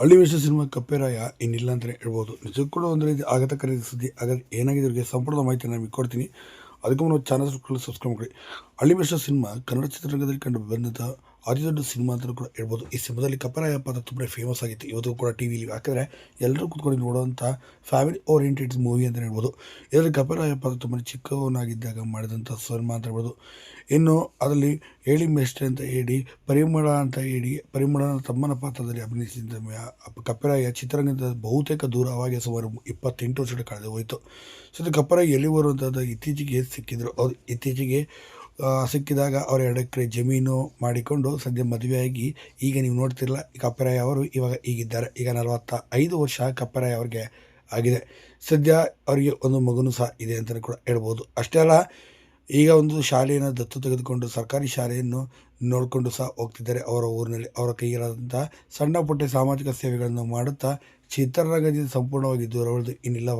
ಹಳ್ಳಿ ವಿಷಯ ಸಿನಿಮಾ ಕಪ್ಪೆರಾಯ ಇನ್ನಿಲ್ಲ ಅಂತಲೇ ಹೇಳ್ಬೋದು. ನಿಜಕ್ಕೂ ಕೂಡ ಒಂದು ರೀತಿ ಆಘಾತಕಾರಿ ಸುದ್ದಿ ಹಾಗಾದ್ರೆ ಏನಾಗಿದೆ ಅವರಿಗೆ ಸಂಪೂರ್ಣ ಮಾಹಿತಿ ನಾನು ಕೊಡ್ತೀನಿ. ಅದಕ್ಕೂ ಚಾನಲ್ ಸಬ್ಸ್ಕ್ರೈಬ್ ಮಾಡಿ ಹಳ್ಳಿ ವಿಷಯ ಸಿನಿಮಾ ಕನ್ನಡ ಚಿತ್ರರಂಗದಲ್ಲಿ ಕಂಡು ಬಂದಂಥ ಅತಿ ದೊಡ್ಡ ಸಿನಿಮಾ ಅಂತಲೂ ಕೂಡ ಹೇಳ್ಬೋದು. ಈ ಸಿನಿಮಾದಲ್ಲಿ ಕಪರಾಯ ಪಾತ್ರ ತುಂಬ ಫೇಮಸ್ ಆಗಿತ್ತು. ಇವತ್ತು ಕೂಡ ಟಿ ವಿಲಿ ಯಾಕಂದರೆ ಎಲ್ಲರೂ ಕೂತ್ಕೊಂಡು ನೋಡುವಂಥ ಫ್ಯಾಮಿಲಿ ಓರಿಯೆಂಟೆಡ್ ಮೂವಿ ಅಂತ ಹೇಳ್ಬೋದು. ಇದರಲ್ಲಿ ಕಪರಾಯ ಪಾತ್ರ ತುಂಬ ಚಿಕ್ಕವನಾಗಿದ್ದಾಗ ಮಾಡಿದಂಥ ಸಿನಿಮಾ ಅಂತ ಹೇಳ್ಬೋದು. ಇನ್ನು ಅದರಲ್ಲಿ ಹೇಳಿ ಮೇಸ್ಟ್ರಿ ಅಂತ ಹೇಳಿ, ಪರಿಮಳ ಅಂತ ಹೇಳಿ, ಪರಿಮಳನ ತಮ್ಮನ ಪಾತ್ರದಲ್ಲಿ ಅಭಿನಯಿಸಿದ ಕಪ್ಪರಾಯ ಚಿತ್ರರಂಗದ ಬಹುತೇಕ ದೂರವಾಗಿ ಸುಮಾರು ಇಪ್ಪತ್ತೆಂಟು ವರ್ಷಗಳ ಕಳೆದು ಹೋಯಿತು. ಸೊ ಕಪ್ಪರಾಯ ಎಲ್ಲಿ ಬರುವಂಥದ್ದು ಇತ್ತೀಚೆಗೆ ಸಿಕ್ಕಿದ್ರು. ಅವ್ರು ಇತ್ತೀಚೆಗೆ ಸಿಕ್ಕಿದಾಗ ಅವರ ಎರಡು ಎಕರೆ ಜಮೀನು ಮಾಡಿಕೊಂಡು ಸದ್ಯ ಮದುವೆಯಾಗಿ ಈಗ ನೀವು ನೋಡ್ತಿರಲ್ಲ ಕಪ್ಪರಾಯ ಅವರು ಇವಾಗ ಈಗಿದ್ದಾರೆ. ಈಗ ನಲವತ್ತ ಐದು ವರ್ಷ ಕಪ್ಪರಾಯ ಅವ್ರಿಗೆ ಆಗಿದೆ. ಸದ್ಯ ಅವರಿಗೆ ಒಂದು ಮಗನೂ ಸಹ ಇದೆ ಅಂತಲೇ ಕೂಡ ಹೇಳ್ಬೋದು. ಅಷ್ಟೇ ಅಲ್ಲ, ಈಗ ಒಂದು ಶಾಲೆಯನ್ನು ದತ್ತು ತೆಗೆದುಕೊಂಡು ಸರ್ಕಾರಿ ಶಾಲೆಯನ್ನು ನೋಡಿಕೊಂಡು ಸಹ ಹೋಗ್ತಿದ್ದಾರೆ. ಅವರ ಊರಿನಲ್ಲಿ ಅವರ ಕೈಯಲ್ಲಾದಂಥ ಸಣ್ಣ ಪುಟ್ಟ ಸಾಮಾಜಿಕ ಸೇವೆಗಳನ್ನು ಮಾಡುತ್ತಾ ಚಿತ್ರರಂಗದಿಂದ ಸಂಪೂರ್ಣವಾಗಿ ದೂರ ಉಳಿದು ಇನ್ನಿಲ್ಲ